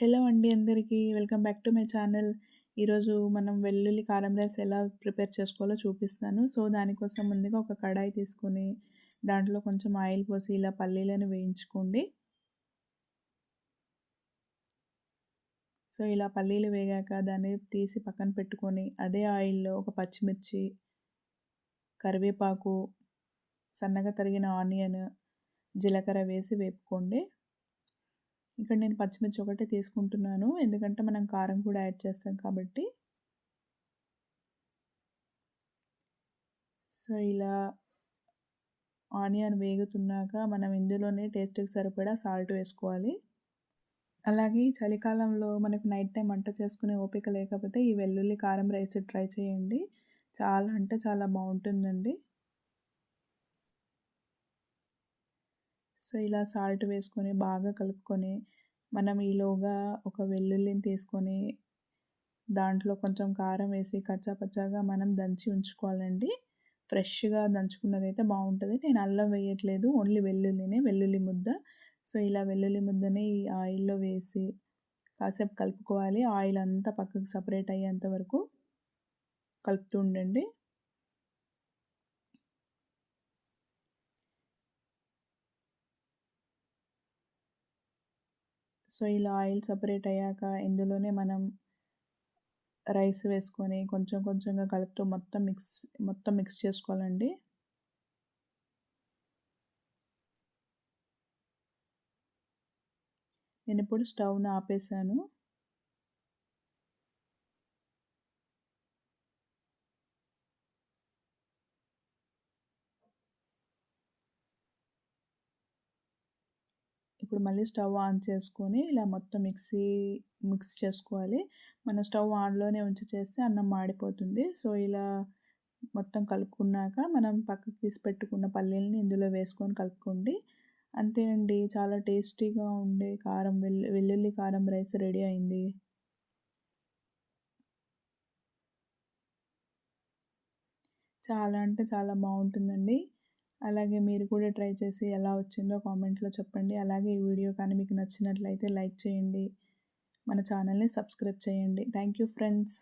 Hello అండి అందరికీ. Welcome back to my channel. ఈరోజు మనం వెల్లుల్లి కారం రైస్ ఎలా ప్రిపేర్ చేసుకోవాలో చూపిస్తాను. సో దానికోసం ముందుగా ఒక కడాయి తీసుకొని దాంట్లో కొంచెం ఆయిల్ పోసి ఇలా పల్లీలను వేయించుకోండి. సో ఇలా పల్లీలు వేగాక దాన్ని తీసి పక్కన పెట్టుకొని అదే ఆయిల్లో ఒక పచ్చిమిర్చి కరివేపాకు సన్నగా తరిగిన ఆనియన్ జీలకర్ర వేసి వేపుకోండి. ఇక్కడ నేను పచ్చిమిర్చి ఒకటే తీసుకుంటున్నాను. ఎందుకంటే మనం కారం కూడా యాడ్ చేస్తాం కాబట్టి. సో ఇలా ఆనియన్ వేగుతున్నాక మనం ఇందులోనే టేస్ట్కి సరిపడా సాల్ట్ వేసుకోవాలి. అలాగే చలికాలంలో మనకు నైట్ టైం వంట చేసుకునే ఓపిక లేకపోతే ఈ వెల్లుల్లి కారం రైస్ ట్రై చేయండి. చాలా అంటే చాలా బాగుంటుందండి. సో ఇలా సాల్ట్ వేసుకొని బాగా కలుపుకొని మనం ఈలోగా ఒక వెల్లుల్లిని తీసుకొని దాంట్లో కొంచెం కారం వేసి కచ్చాపచ్చాగా మనం దంచి ఉంచుకోవాలండి. ఫ్రెష్గా దంచుకున్నది అయితే బాగుంటుంది. నేను అల్లం వేయట్లేదు ఓన్లీ వెల్లుల్లినే వెల్లుల్లి ముద్ద. సో ఇలా వెల్లుల్లి ముద్దని ఈ ఆయిల్లో వేసి కాసేపు కలుపుకోవాలి. ఆయిల్ అంతా పక్కకు సపరేట్ అయ్యేంత వరకు కలుపుతూ ఉండండి. సో ఇలా ఆయిల్ సపరేట్ అయ్యాక ఇందులోనే మనం రైస్ వేసుకొని కొంచెం కొంచెంగా కలుపుతూ మొత్తం మిక్స్ మొత్తం మిక్స్ చేసుకోవాలండి. నేను ఇప్పుడు స్టవ్ను ఆపేసాను. ఇప్పుడు మళ్ళీ స్టవ్ ఆన్ చేసుకొని ఇలా మొత్తం మిక్సీ మిక్స్ చేసుకోవాలి. మన స్టవ్ ఆన్లోనే ఉంచి చేస్తే అన్నం మాడిపోతుంది. సో ఇలా మొత్తం కలుపుకున్నాక మనం పక్కకు తీసి పెట్టుకున్న పల్లీలని ఇందులో వేసుకొని కలుపుకోండి. అంతే అండి చాలా టేస్టీగా ఉండే కారం వెల్లు వెల్లుల్లి కారం రైస్ రెడీ అయింది. చాలా అంటే చాలా బాగుంటుందండి. అలాగే మీరు కూడా ట్రై చేసి ఎలా వచ్చిందో కామెంట్లో చెప్పండి. అలాగే ఈ వీడియో కానీ మీకు నచ్చినట్లయితే లైక్ చేయండి. మన ఛానల్ని సబ్స్క్రైబ్ చేయండి. Thank you friends.